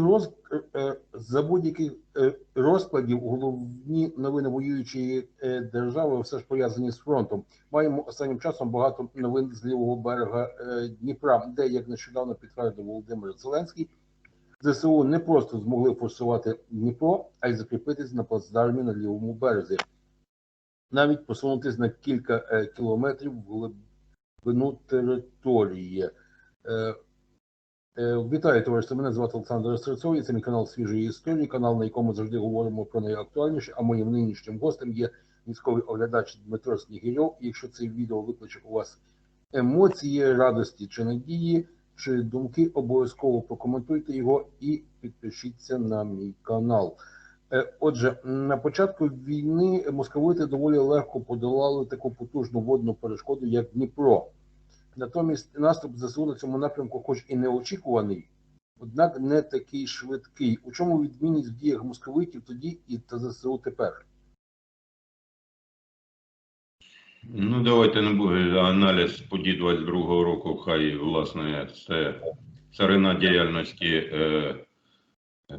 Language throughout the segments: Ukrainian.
роз... е, за будь-яких е, розкладів головні новини воюючої е, держави все ж пов'язані з фронтом. Маємо останнім часом багато новин з лівого берега е, Дніпра, де як нещодавно підтвердив Володимир Зеленський, ЗСУ не просто змогли форсувати Дніпро, а й закріпитись на плацдармі на лівому березі, навіть посунутись на кілька е, кілометрів в глибину території. Е, Вітаю, товариство. Мене звати Олександр Стрецов, і це мій канал свіжої історії, канал, на якому завжди говоримо про найактуальніше. А моїм нинішнім гостем є військовий оглядач Дмитро Снігирьов. Якщо це відео викличе у вас емоції, радості чи надії, чи думки, обов'язково прокоментуйте його і підпишіться на мій канал. Е, Отже, на початку війни московити доволі легко подолали таку потужну водну перешкоду, як Дніпро. Натомість наступ ЗСУ на цьому напрямку, хоч і неочікуваний, однак не такий швидкий. У чому відмінність в діях московитів тоді і та ЗСУ тепер? Ну, давайте не буде аналіз подій 22-го року, хай, власне, це царина діяльності е,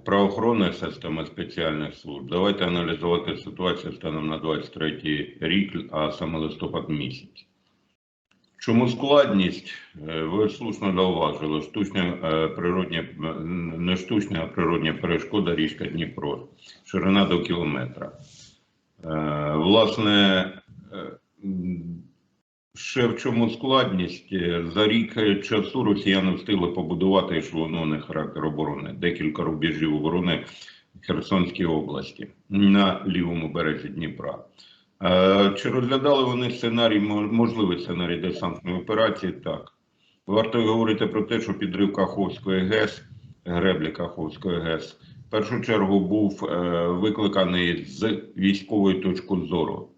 правоохоронних систем спеціальних служб. Давайте аналізувати ситуацію станом на 23 рік, а саме листопад місяць. Чому складність? Е, Ви слушно зауважили, штучна е, природня, не штучна, а природня перешкода річка Дніпро, ширина до кілометра. Е, Власне, ще в чому складність? За рік часу росіяни встигли побудувати ешелонований характер оборони, декілька рубежів оборони Херсонській області на лівому березі Дніпра. Е, Чи розглядали вони сценарій, мо- можливий сценарій десантної операції? Так. Варто говорити про те, що підрив Каховської ГЕС, греблі Каховської ГЕС, в першу чергу був е, викликаний з військової точки зору.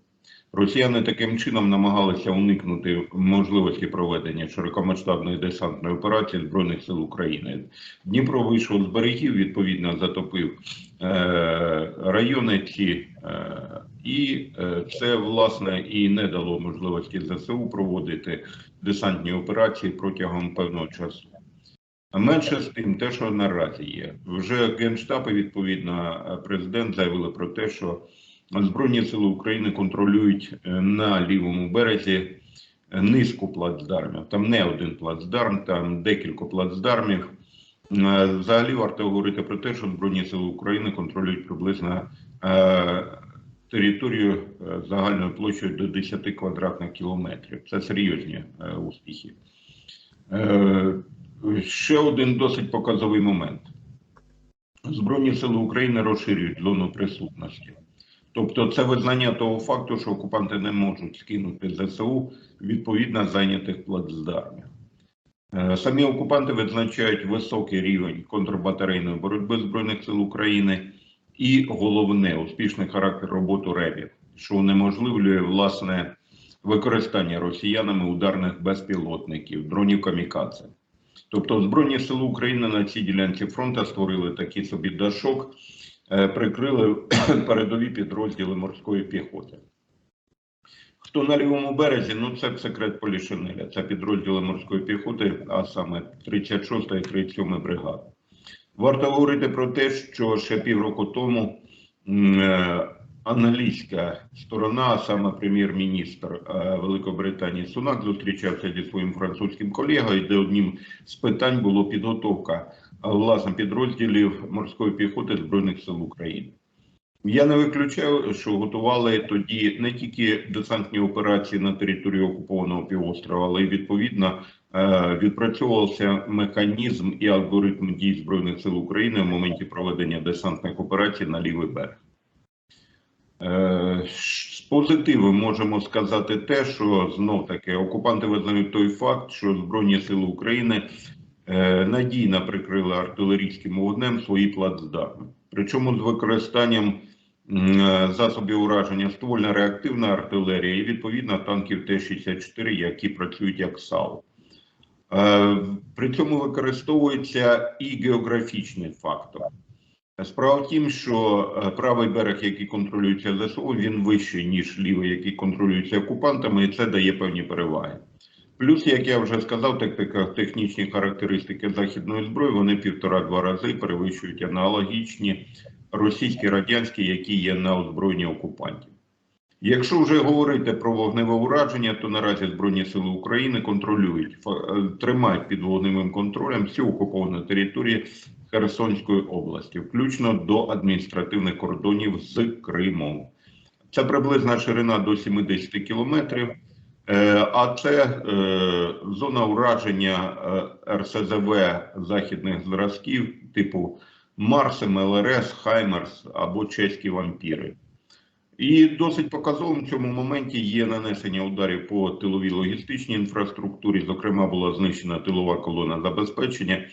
Росіяни таким чином намагалися уникнути можливості проведення широкомасштабної десантної операції Збройних сил України. Дніпро вийшов з берегів, відповідно затопив е, райони ці, е, і е, це власне і не дало можливості ЗСУ проводити десантні операції протягом певного часу. Менше з тим, те, що наразі є, вже Генштаб і відповідно президент заявили про те, що Збройні сили України контролюють е, на лівому березі е, низку плацдармів. Там не один плацдарм, там декілька плацдармів. Е, Взагалі варто говорити про те, що Збройні сили України контролюють приблизно територію загальною площею до 10 квадратних кілометрів. Це серйозні успіхи. Ще один досить показовий момент. Збройні сили України розширюють зону присутності. Тобто це визнання того факту, що окупанти не можуть скинути ЗСУ відповідно зайнятих плацдармів. Е, Самі окупанти визначають високий рівень контрбатарейної боротьби Збройних сил України і головне успішний характер роботи РЕБів, що унеможливлює власне використання росіянами ударних безпілотників, дронів камікадзе. Тобто Збройні сили України на цій ділянці фронту створили такий собі дашок, прикрили передові підрозділи морської піхоти. Хто на лівому березі, ну це секрет Полішинеля. Це підрозділи морської піхоти, а саме 36 і 37 бригада. Варто говорити про те, що ще півроку тому е, англійська сторона, а саме прем'єр-міністр е, Великобританії Сунак, зустрічався зі своїм французьким колегою, де одним з питань було підготовка е, власне підрозділів морської піхоти Збройних сил України. Я не виключаю, що готували тоді не тільки десантні операції на території окупованого півострова, але й відповідно е, відпрацьовувався механізм і алгоритм дій Збройних сил України в моменті проведення десантних операцій на лівий берег. Е, З позитиву можемо сказати те, що знов таки окупанти визнають той факт, що Збройні сили України надійно прикрили артилерійським вогнем свої плацдарми. Причому з використанням е, засобів ураження ствольна реактивна артилерія і відповідно танків Т-64, які працюють як САУ. Е, При цьому використовується і географічний фактор. Справа в тім, що е, правий берег, який контролюється ЗСУ, він вищий, ніж лівий, який контролюється окупантами, і це дає певні переваги. Плюс, як я вже сказав, технічні характеристики західної зброї вони півтора-два рази перевищують аналогічні російські радянські, які є на озброєнні окупантів. Якщо вже говорити про вогневе ураження, то наразі Збройні Сили України контролюють, е, тримають під вогневим контролем всі окуповані території Херсонської області, включно до адміністративних кордонів з Кримом. Це приблизна ширина до 70 кілометрів. Е, А це е, зона ураження е, РСЗВ західних зразків, типу Марсем, ЛРС, Хаймерс або чеські вампіри. І досить показовим в цьому моменті є нанесення ударів по тиловій логістичній інфраструктурі. Зокрема, була знищена тилова колона забезпечення.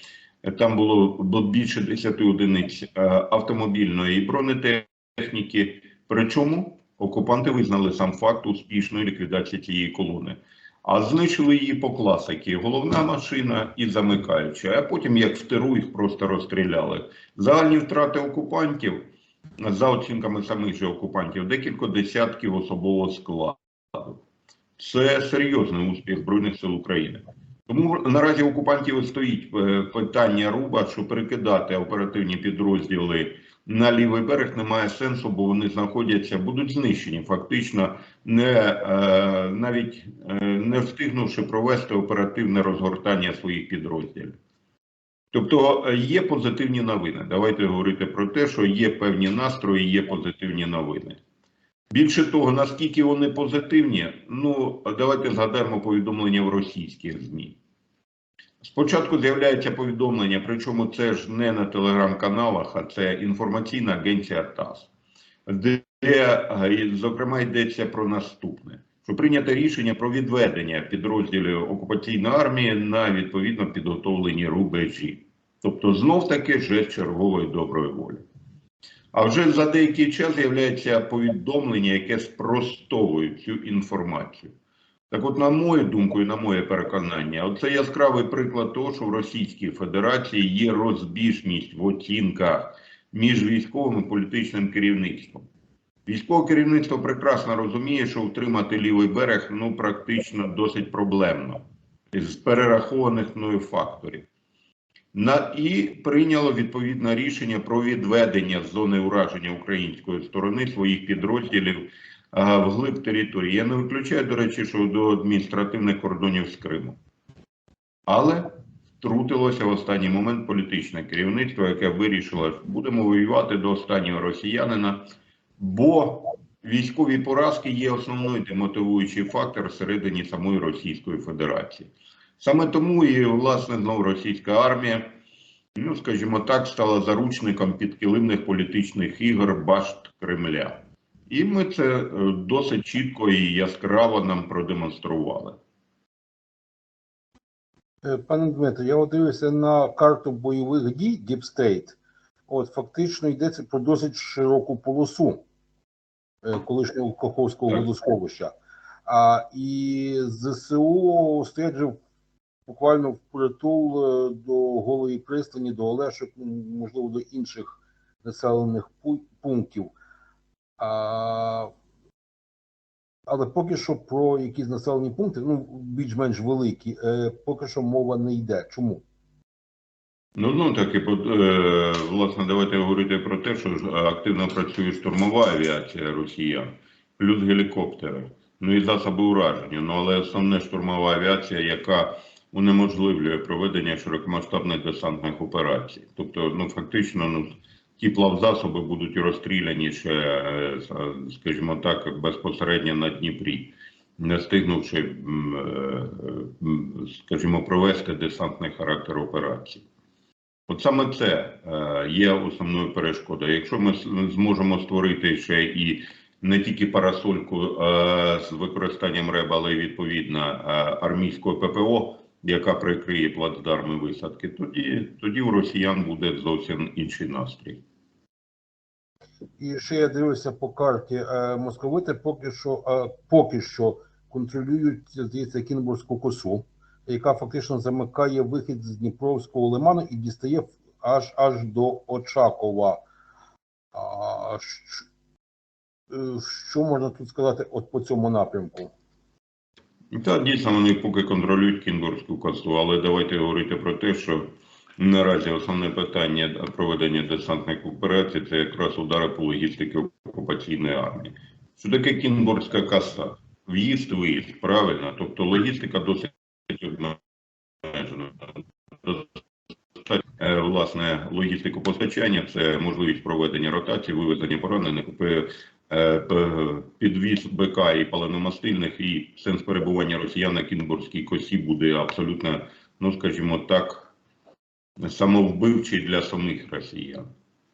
Там було більше 10 одиниць автомобільної і бронетехніки. Причому окупанти визнали сам факт успішної ліквідації цієї колони. А знищили її по класики: головна машина і замикаюча. А потім, як в тиру, їх просто розстріляли. Загальні втрати окупантів, за оцінками самих же окупантів, декілька десятків особового складу. Це серйозний успіх Збройних сил України. Тому наразі окупантів стоїть е, питання руба, що перекидати оперативні підрозділи на лівий берег немає сенсу, бо вони знаходяться, будуть знищені, фактично не е, навіть е, не встигнувши провести оперативне розгортання своїх підрозділів. Тобто е, є позитивні новини. Давайте говорити про те, що є певні настрої, є позитивні новини. Більше того, наскільки вони позитивні, ну давайте згадаємо повідомлення в російських ЗМІ. Спочатку з'являється повідомлення, причому це ж не на телеграм-каналах, а це інформаційна агенція ТАСС, де, е, зокрема, йдеться про наступне: що прийнято рішення про відведення підрозділів окупаційної армії на відповідно підготовлені рубежі. Тобто, знов таки жест чергової доброї волі. А вже за деякий час з'являється повідомлення, яке спростовує цю інформацію. Так от, на мою думку і на моє переконання, це яскравий приклад того, що в Російській Федерації є розбіжність в оцінках між військовим і політичним керівництвом. Військове керівництво прекрасно розуміє, що утримати лівий берег ну практично досить проблемно з перерахованих мною факторів. На і прийняло відповідне рішення про відведення з зони ураження української сторони своїх підрозділів вглиб території. Я не виключаю, до речі, що до адміністративних кордонів з Криму. Але втрутилося в останній момент політичне керівництво, яке вирішило, що будемо воювати до останнього росіянина, бо військові поразки є основною демотивуючий фактор всередині самої Російської Федерації. Саме тому і власне знову російська армія, ну скажімо так, стала заручником підкилимних політичних ігор башт Кремля. І ми це е, досить чітко і яскраво нам продемонстрували. Е, Пане Дмитро, я от дивлюся на карту бойових дій Deep State. От фактично йдеться про досить широку полосу е, колишнього Каховського водосховища. А і ЗСУ стоять же буквально впритул до голої пристані, до Олешок, можливо, до інших населених пунктів. Але поки що про якісь населені пункти, ну більш-менш великі, е, поки що мова не йде. Чому? Ну, ну таки, е, власне, давайте говорити про те, що ж активно працює штурмова авіація росіян, плюс гелікоптери, ну і засоби ураження. Ну але основне штурмова авіація, яка унеможливлює проведення широкомасштабних десантних операцій. Тобто, ну фактично, ну ті плавзасоби будуть розстріляні ще, е, скажімо так, безпосередньо на Дніпрі. Не встигнувши, е, скажімо, провести десантний характер операції. От саме це е, є основною перешкодою. Якщо ми зможемо створити ще і не тільки парасольку е, з використанням РЕБ, але й відповідно е, армійського ППО, яка прикриє плацдарми висадки, тоді, тоді у росіян буде зовсім інший настрій. І ще я дивлюся по карті. Е, московити поки що е, поки що контролюють, здається, Кінбурзьку косу, яка фактично замикає вихід з Дніпровського лиману і дістає аж аж до Очакова. А, що, е, що можна тут сказати от по цьому напрямку? Так, дійсно, вони поки контролюють Кінбурзьку косу, але давайте говорити про те, що наразі основне питання проведення десантних операцій це якраз удари по логістиці окупаційної армії. Що таке Кінбурзька коса? В'їзд, виїзд, правильно? Тобто логістика досить обмежена. Е, Власне, логістику постачання це можливість проведення ротації, вивезення поранених, е, пе- підвіз БК і паленомастильних, і сенс перебування росіян на Кінбурзькій косі буде абсолютно, ну скажімо так, самовбивчий для самих росіян.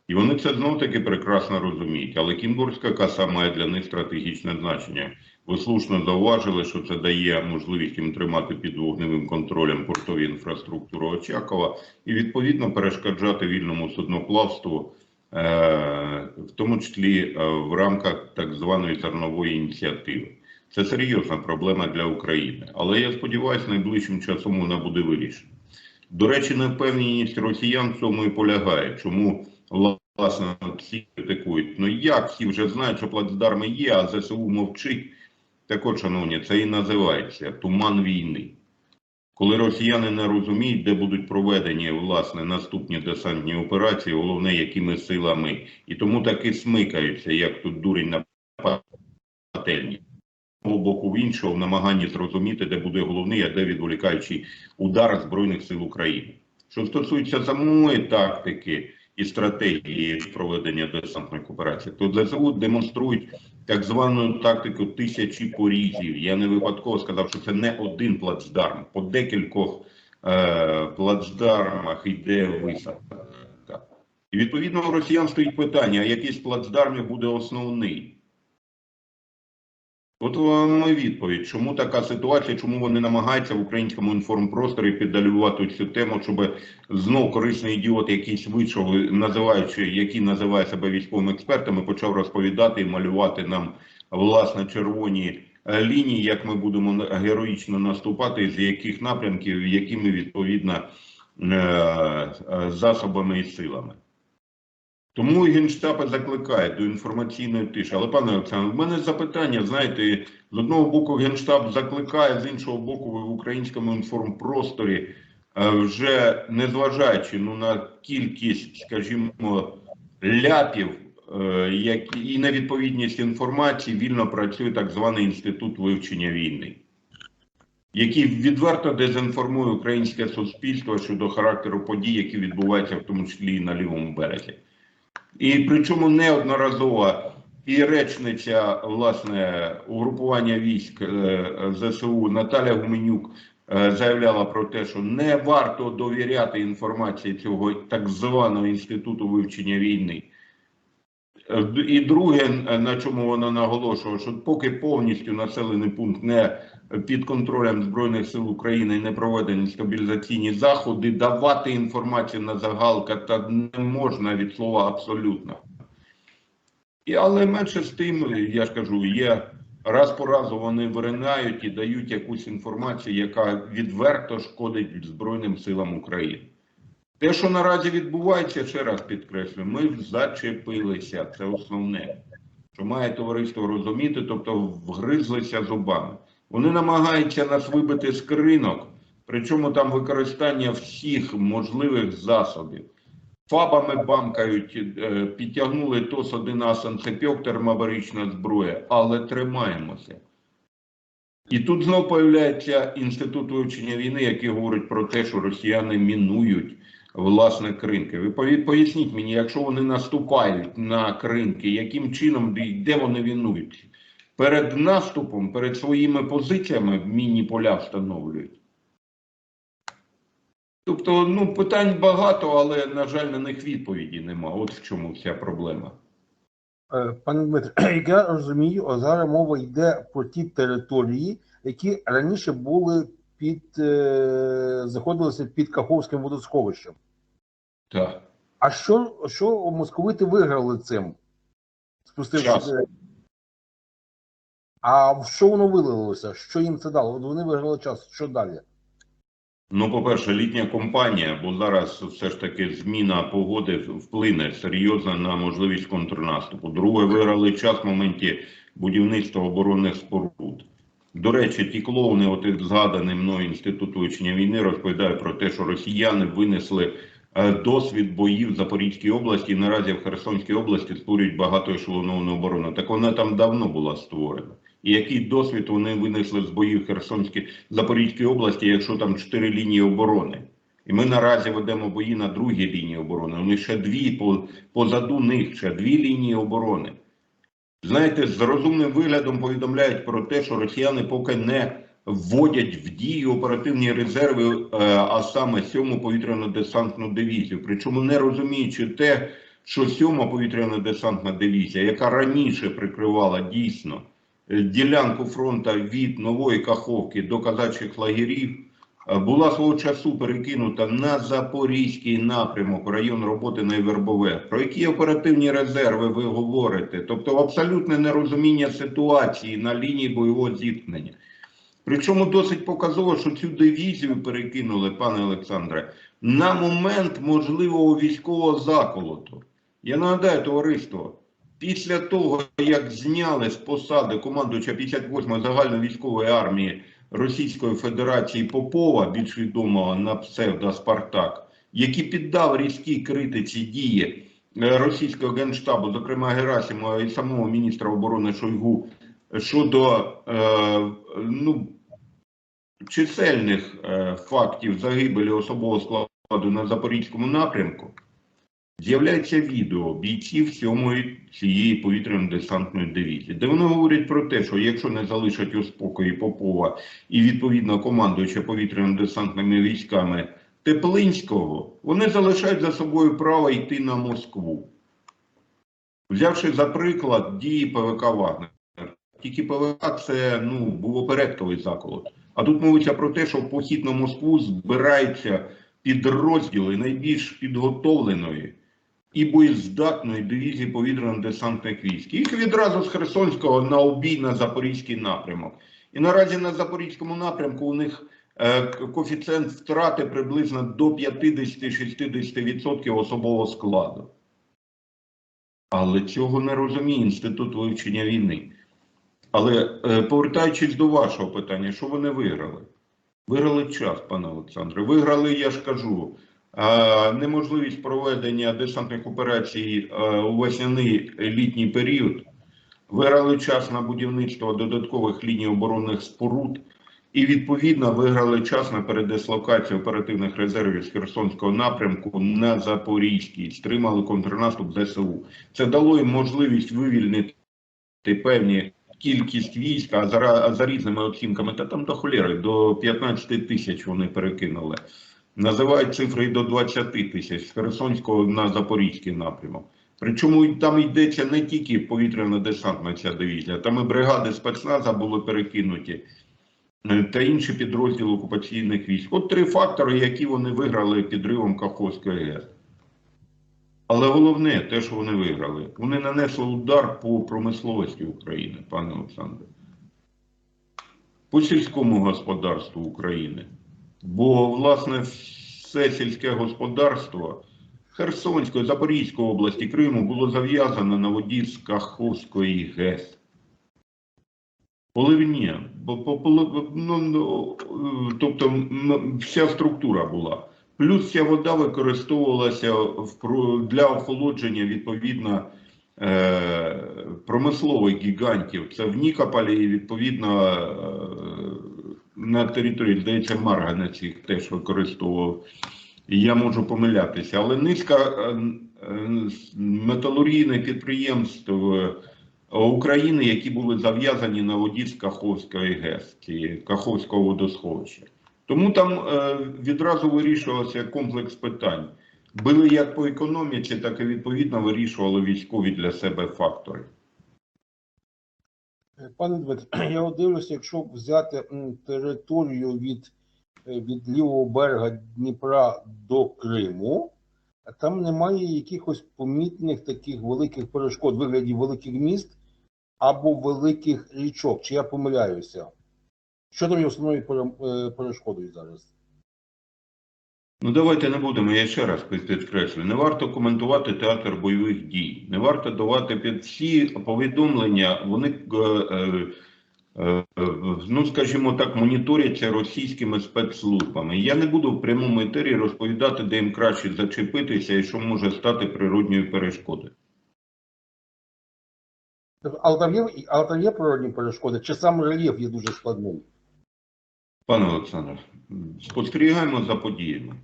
І вони це знов таки прекрасно розуміють. Але Кінбурзька коса має для них стратегічне значення. Ви слушно зауважили, що це дає можливість їм тримати під вогневим контролем портові інфраструктуру Очакова і відповідно перешкоджати вільному судноплавству, е, в тому числі е, в рамках так званої зернової ініціативи. Це серйозна проблема для України, але я сподіваюся, найближчим часом вона буде вирішена. До речі, невпевненість росіян в цьому і полягає. Чому власне всі критикують? Ну як всі вже знають, що плацдарми є, а ЗСУ мовчить. Так от, шановні, це і називається туман війни. Коли росіяни не розуміють, де будуть проведені власне наступні десантні операції, головне, якими силами, і тому таки смикаються, як тут дурень на пательні. Боку в іншого в намаганні зрозуміти, де буде головний, а де відволікаючий удар Збройних сил України. Що стосується самої тактики і стратегії проведення десантних операцій, то ЗСУ демонструють так звану тактику тисячі порізів. Я не випадково сказав, що це не один плацдарм. По декількох е, плацдармах йде висадка. І відповідно у росіян стоїть питання: а який з плацдармів буде основний? От вам відповідь, чому така ситуація, чому вони намагаються в українському інформпросторі піддалювати цю тему, щоб знов корисний ідіот, якийсь вийшов, називаючи, який називає себе військовим експертом, і почав розповідати і малювати нам власне червоні е, лінії, як ми будемо героїчно наступати, з яких напрямків, якими відповідно е, е, засобами і силами. Тому генштаби закликає до інформаційної тиші. Але, пане Олександр, в мене запитання, знаєте, з одного боку генштаб закликає, з іншого боку, в українському інформпросторі, е, вже незважаючи ну, на кількість, скажімо, ляпів е, як, і невідповідність інформації, вільно працює так званий інститут вивчення війни, який відверто дезінформує українське суспільство щодо характеру подій, які відбуваються в тому числі і на лівому березі. І причому неодноразово і речниця власне угрупування військ е, ЗСУ Наталя Гуменюк е, заявляла про те, що не варто довіряти інформації цього так званого інституту вивчення війни. Е, І друге, е, на чому вона наголошувала, що поки повністю населений пункт не під контролем Збройних сил України і не проведені стабілізаційні заходи, давати інформацію на загалка та не можна від слова абсолютно. І, але менше з тим, я ж кажу, є раз по разу вони виринають і дають якусь інформацію, яка відверто шкодить Збройним силам України. Те, що наразі відбувається, ще раз підкреслюю, ми зачепилися. Це основне, що має товариство розуміти, тобто вгризлися зубами. Вони намагаються нас вибити з кринок, причому там використання всіх можливих засобів. Фабами бамкають, е, підтягнули ТОС-1 асанцепьок, термобарична зброя, але тримаємося. І тут знов появляється інститут вивчення війни, який говорить про те, що росіяни мінують власне кринки. Ви поясніть мені, якщо вони наступають на кринки, яким чином де- де вони вінують? Перед наступом, перед своїми позиціями міні-поля встановлюють. Тобто, ну, питань багато, але, на жаль, на них відповіді нема. От в чому вся проблема. Е, Пане Дмитре, як я розумію, зараз мова йде про ті території, які раніше були під е, знаходилися під Каховським водосховищем. Так. А що, що московити виграли цим? Спустивши. А в що воно вилилося? Що їм це дало? От Вони виграли час. Що далі? Ну, по-перше, літня компанія, бо зараз все ж таки зміна погоди вплине серйозно на можливість контрнаступу. Друге, виграли час в моменті будівництва оборонних споруд. До речі, ті клоуни, от згаданий мною інститут вивчення війни, розповідає про те, що росіяни винесли е, досвід боїв в Запорізькій області і наразі в Херсонській області створюють багатоешелоновану оборону. Так вона там давно була створена. І який досвід вони винесли з боїв Херсонській Запорізькій області, якщо там чотири лінії оборони? І ми наразі ведемо бої на другій лінії оборони. У них ще дві по- позаду них ще дві лінії оборони. Знаєте, з розумним виглядом повідомляють про те, що росіяни поки не вводять в дію оперативні резерви, е, а саме сьому повітряно-десантну дивізію. Причому не розуміючи те, що сьома повітряно-десантна дивізія, яка раніше прикривала дійсно е, ділянку фронту від нової Каховки до казачих лагерів, була свого часу перекинута на Запорізький напрямок, район роботи на Вербове. Про які оперативні резерви ви говорите? Тобто абсолютне нерозуміння ситуації на лінії бойового зіткнення. Причому досить показово, що цю дивізію перекинули, пане Олександре, на момент можливого військового заколоту. Я нагадаю, товариство, після того, як зняли з посади командуюча 58-ї загальновійськової армії Російської Федерації Попова, більш відомого на псевдо Спартак, який піддав різкій критиці дії е, російського генштабу, зокрема Герасимова і самого міністра оборони Шойгу, щодо е, ну, чисельних е, фактів загибелі особового складу на Запорізькому напрямку, з'являється відео бійців сьомої цієї повітряно-десантної дивізії, де вони говорять про те, що якщо не залишать у спокої Попова і відповідно командуюча повітряно-десантними військами Теплинського, вони залишають за собою право йти на Москву. Взявши за приклад дії ПВК Вагнер. Тільки ПВК це ну, був опередковий заколот. А тут мовиться про те, що в похід на Москву збираються підрозділи найбільш підготовленої і боєздатної дивізії повітряно-десантних військ. Їх відразу з Херсонського на обій на Запорізький напрямок. І наразі на Запорізькому напрямку у них е, коефіцієнт втрати приблизно до 50-60% особового складу. Але цього не розуміє Інститут вивчення війни. Але е, повертаючись до вашого питання, що вони виграли? Виграли час, пане Олександре. Виграли, я ж кажу, неможливість проведення десантних операцій е, у весняний літній період. Виграли час на будівництво додаткових ліній оборонних споруд. І відповідно виграли час на передислокацію оперативних резервів з Херсонського напрямку на Запорізький, стримали контрнаступ ЗСУ. Це дало їм можливість вивільнити певні кількість військ, а за, різними оцінками, та там до холєри, до 15 тисяч вони перекинули. Називають цифри і до 20 тисяч з Херсонського на Запорізький напрямок. Причому там йдеться не тільки повітряно-десантна ця дивізія, там і бригади спецназа були перекинуті, е, та інші підрозділи окупаційних військ. От три фактори, які вони виграли підривом Каховської ГЕС. Але головне, те, що вони виграли, вони нанесли удар по промисловості України, пане Олександре, по сільському господарству України. Бо, власне, все сільське господарство Херсонської, Запорізької області, Криму було зав'язано на воді з Каховської ГЕС. Поливня, бо по, ну, ну, тобто вся структура була. Плюс ця вода використовувалася для охолодження відповідно е, промислових гігантів. Це в Нікополі і відповідно е, на території, здається, Марганець їх теж використовував. І Я можу помилятися, але низка е, е, металургійних підприємств е, України, які були зав'язані на воді з Каховської ГЕС, Каховського водосховища. Тому там відразу вирішувався комплекс питань. Били як по економіці, так і відповідно вирішували військові для себе фактори. Пане Дмитро, я дивлюся, якщо взяти територію від, е, від лівого берега Дніпра до Криму, там немає якихось помітних таких великих перешкод вигляді великих міст або великих річок. Чи я помиляюся? Що там є основною е, перешкодою зараз? Ну давайте не будемо. Я ще раз підкреслю. Не варто коментувати театр бойових дій. Не варто давати під всі повідомлення. Вони е, е, е, ну, скажімо так, моніторяться російськими спецслужбами. Я не буду в прямому етері розповідати, де їм краще зачепитися і що може стати природньою перешкодою. Але там є, але там є природні перешкоди, чи сам рельєф є дуже складний? Пане Олександр, спостерігаємо за подіями.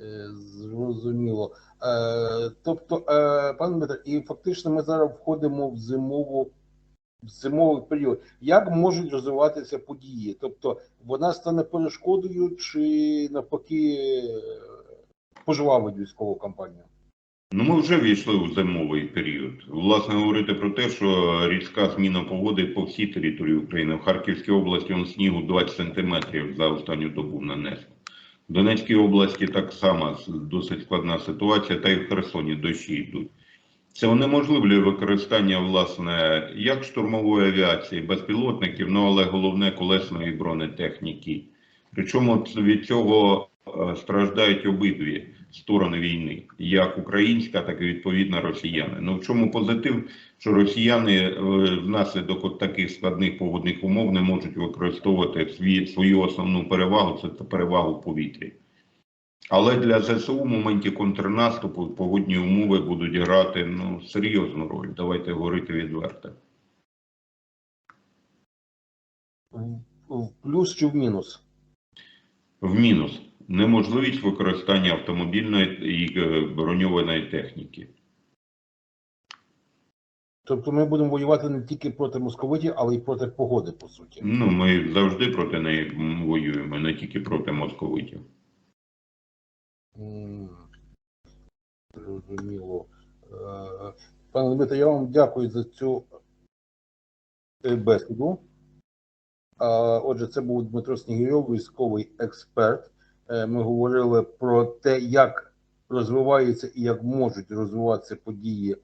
Е, Зрозуміло. Е, тобто, е, пане Дмитро, і фактично ми зараз входимо в зимову в зимовий період. Як можуть розвиватися події? Тобто, вона стане перешкодою чи навпаки пожвавить військову кампанію? Ну, ми вже війшли у зимовий період. Власне, говорити про те, що різка зміна погоди по всій території України. В Харківській області он снігу 20 сантиметрів за останню добу нанесло. Донецькій області так само досить складна ситуація, та й в Херсоні дощі йдуть. Це унеможливлює використання, власне, як штурмової авіації, безпілотників, ну але головне колесної бронетехніки. Причому від цього е, страждають обидві сторони війни, як українська, так і відповідно росіяни. Ну в чому позитив, що росіяни е, внаслідок от таких складних погодних умов не можуть використовувати свій, свою основну перевагу це перевагу в повітрі. Але для ЗСУ в моменті контрнаступу погодні умови будуть грати ну, серйозну роль. Давайте говорити відверто. В- В плюс чи в мінус? В мінус неможливість використання автомобільної і е, броньованої техніки. Тобто ми будемо воювати не тільки проти московитів, але й проти погоди, по суті. Ну, ми завжди проти неї воюємо, не тільки проти московитів. Зрозуміло. Е, Пане Дмитро, я вам дякую за цю е, бесіду. Отже, це був Дмитро Снігирьов, військовий експерт. Е, Ми говорили про те, як розвиваються і як можуть розвиватися події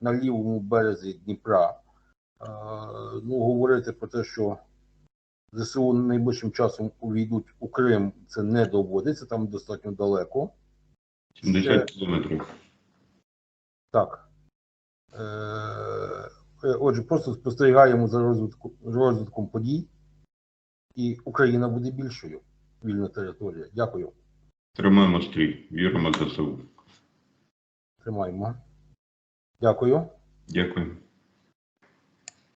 на лівому березі Дніпра. Е, Ну, говорити про те, що ЗСУ найближчим часом увійдуть у Крим, це не доводиться, там достатньо далеко. 70 кілометрів. Так. Е, Отже, просто спостерігаємо за розвитку, розвитком подій, і Україна буде більшою. Вільна територія. Дякую. Тримаємо стрій, віримо ЗСУ. Тримаємо. Дякую. Дякую.